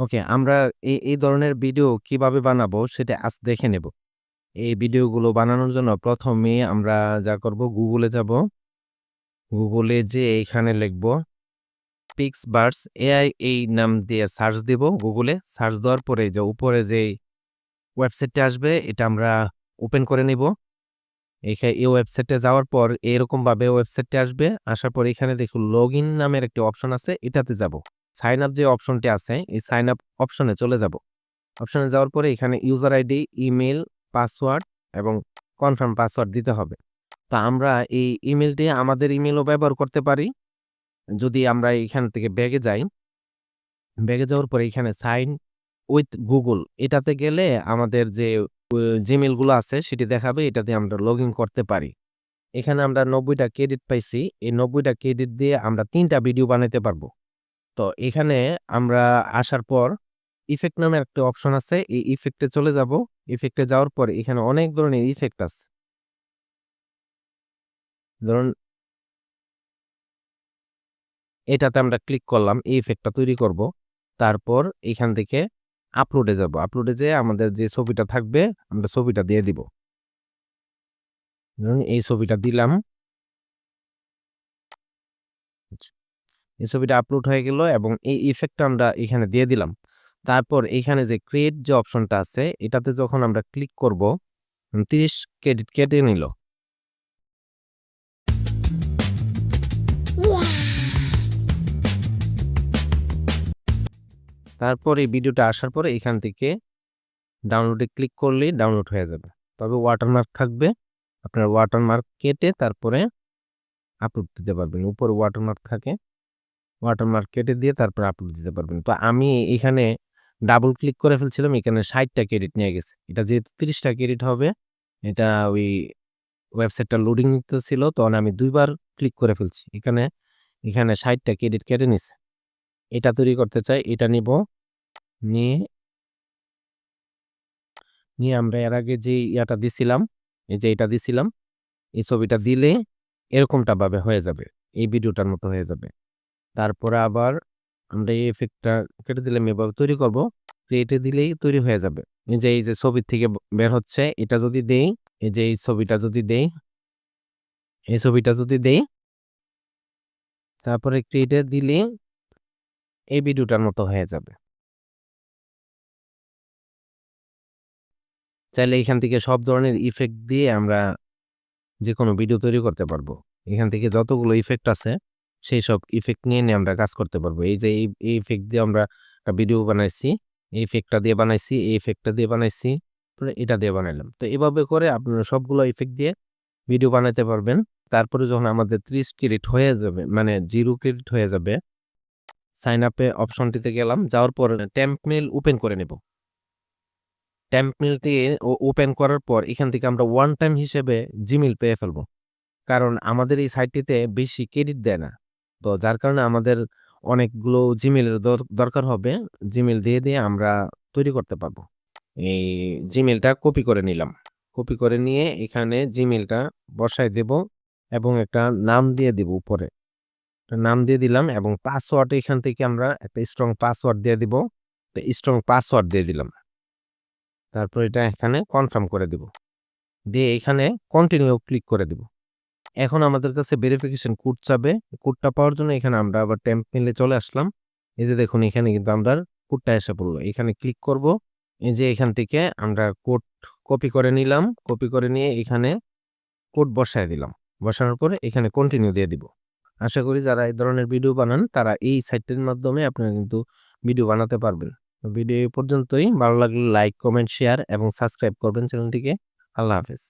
ওকে, আমরা এই, এই ধরনের ভিডিও কীভাবে বানাবো সেটা আজ দেখে নেব। এই ভিডিওগুলো বানানোর জন্য প্রথমে আমরা যা করব গুগলে যাব। গুগলে যে এইখানে এখানে লিখব বার্স এআই এই নাম দিয়ে সার্চ দিব গুগলে। সার্চ দেওয়ার পরে যে উপরে যে ওয়েবসাইটটা আসবে এটা আমরা ওপেন করে নিব। এখা এই ওয়েবসাইটে যাওয়ার পর এরকমভাবে ওয়েবসাইটটা আসবে। আসার পর এখানে দেখুন লগইন নামের একটি অপশন আছে এটাতে যাব। সাইন আপ যে অপশনটি আছে এই সাইন আপ অপশনে চলে যাব। অপশনে যাওয়ার পরে এখানে ইউজার আইডি, ইমেল পাসওয়ার্ড এবং কনফার্ম পাসওয়ার্ড দিতে হবে। তো আমরা এই ইমেলটি আমাদের ইমেইলও ব্যবহার করতে পারি। যদি আমরা এখান থেকে ব্যাগে যাই। ব্যাগে যাওয়ার পরে এখানে সাইন উইথ গুগল এটাতে গেলে আমাদের যে ও জিমেইলগুলো আছে সেটি দেখাবে এটা দিয়ে আমরা লগইন করতে পারি। এখানে আমরা নব্বইটা ক্রেডিট পাইছি। এই নব্বইটা ক্রেডিট দিয়ে আমরা তিনটা ভিডিও বানাইতে পারব। তো এখানে আমরা আসার পর ইফেক্ট নামে একটা অপশন আছে। এই ইফেক্টে চলে যাব। ইফেক্টে যাওয়ার পর এখানে অনেক ধরনের ইফেক্ট আছে। ধরুন এটাতে আমরা ক্লিক করলাম। এই ইফেক্টটা তৈরি করব। তারপর এখান থেকে আপলোডে যাব। আপলোডে যেয়ে আমাদের যে ছবিটা থাকবে, আমরা ছবিটা দিয়ে দিব। ধরুন এই ছবিটা দিলাম। এই ছবিটা আপলোড হয়ে গেল এবং এই ইফেক্টটা আমরা এখানে দিয়ে দিলাম। তারপর এখানে যে ক্রিয়েট যে অপশনটা আছে, এটাতে যখন আমরা ক্লিক করব ৩০ ক্রেডিট কেটে নিল। তারপর এই ভিডিওটা আসার পরে এখান থেকে ডাউনলোডে ক্লিক করলেই ডাউনলোড হয়ে যাবে। তবে ওয়াটারমার্ক থাকবে। আপনার ওয়াটারমার্ক কেটে তারপরে আপলোড দিতে পারবেন। উপরে ওয়াটারমার্ক থাকে। ওয়াটারমার্ক কেটে দিয়ে তারপরে আপলোড দিতে পারবেন। তো আমি এখানে ডাবল ক্লিক করে ফেলছিলাম। এখানে ৬০ টা ক্রেডিট নিয়ে গেছে। এটা যেহেতু তিরিশটা ক্রেডিট হবে এটা ওই ওয়েবসাইটটা লোডিং নিতে ছিল তখন আমি দুইবার ক্লিক করে ফেলছি। এখানে, এখানে ৬০ টা ক্রেডিট কেটে নিছে। এটা তৈরি করতে চাই। এটা নিব। নিয়ে নিয়ে আমরা এর আগে যে ইয়াটা দিছিলাম, এই যে এটা দিছিলাম। এই ছবিটা দিলে এরকমটা ভাবে হয়ে যাবে। এই ভিডিওটার মতো হয়ে যাবে। তারপরে আবার আমরা এই ইফেক্টটা কেটে দিলাম এভাবে তৈরি করব। ক্রিয়েটে দিলেই তৈরি হয়ে যাবে। এই যে এই যে ছবির থেকে বের হচ্ছে এটা যদি দেই, এই যে এই ছবিটা যদি দেই এই ছবিটা যদি দেই তারপরে ক্রিয়েটে দিলে এই ভিডিওটার মতো হয়ে যাবে। চাইলে এখান থেকে সব ধরনের ইফেক্ট দিয়ে আমরা যেকোনো ভিডিও তৈরি করতে পারব। এখান থেকে যতগুলো ইফেক্ট আছে সেই সব ইফেক্ট নিয়ে, নিয়ে আমরা কাজ করতে পারব। এই যে এই, ইফেক্ট দিয়ে আমরা একটা ভিডিও বানাইছি। এই ইফেক্টটা দিয়ে বানাইছি, এই ইফেক্টটা দিয়ে বানাইছি। এটা দিয়ে বানাইলাম। তো এভাবে করে আপনারা সবগুলো ইফেক্ট দিয়ে ভিডিও বানাইতে পারবেন। তারপরে যখন আমাদের ৩০ ক্রেডিট হয়ে যাবে মানে জিরো ক্রেডিট হয়ে যাবে সাইন আপে অপশনটিতে গেলাম। যাওয়ার পর টেম্পমেইল ওপেন করে নেব। টেম্পমেইলটি ও ওপেন করার পর এখান থেকে আমরা ওয়ান টাইম হিসেবে জিমেইল পেয়ে ফেলব। কারণ আমাদের এই সাইটটিতে বেশি ক্রেডিট দেয় না। তো যার কারণে আমাদের অনেকগুলো জিমেইলের দর দরকার হবে। জিমেল দিয়ে, দিয়ে আমরা তৈরি করতে পারব। এই জিমেলটা কপি করে নিলাম। কপি করে নিয়ে এখানে জিমেলটা বসায় দেব এবং একটা নাম দিয়ে দিব উপরে। নাম দিয়ে দিলাম এবং পাসওয়ার্ড এখান থেকে আমরা একটা স্ট্রং পাসওয়ার্ড দিয়ে দিব। স্ট্রং পাসওয়ার্ড দিয়ে দিলাম। তারপর এটা এখানে কনফার্ম করে দিব। দিয়ে এখানে কন্টিনিউ ক্লিক করে দিব। এখন আমাদের কাছে ভেরিফিকেশন কোড চাবে। কোডটা পাওয়ার জন্য এখানে আমরা আবার টেম্পমেইলে চলে আসলাম। এই যে দেখুন এখানে কিন্তু আমরা কোডটা এসে পড়ল এখানে ক্লিক করব। এই যে এখান থেকে আমরা কোড কপি করে নিলাম। কপি করে নিয়ে এখানে কোড বসায় দিলাম। বসানোর পরে এখানে কন্টিনিউ দিয়ে দিব। আশা করি যারা এই ধরনের ভিডিও বানান তারা এই সাইটটির মাধ্যমে আপনারা কিন্তু ভিডিও বানাতে পারবেন। ভিডিও পর্যন্তই। ভালো লাগলে লাইক, কমেন্ট, শেয়ার এবং সাবস্ক্রাইব করবেন চ্যানেলটিকে। আল্লাহ হাফেজ।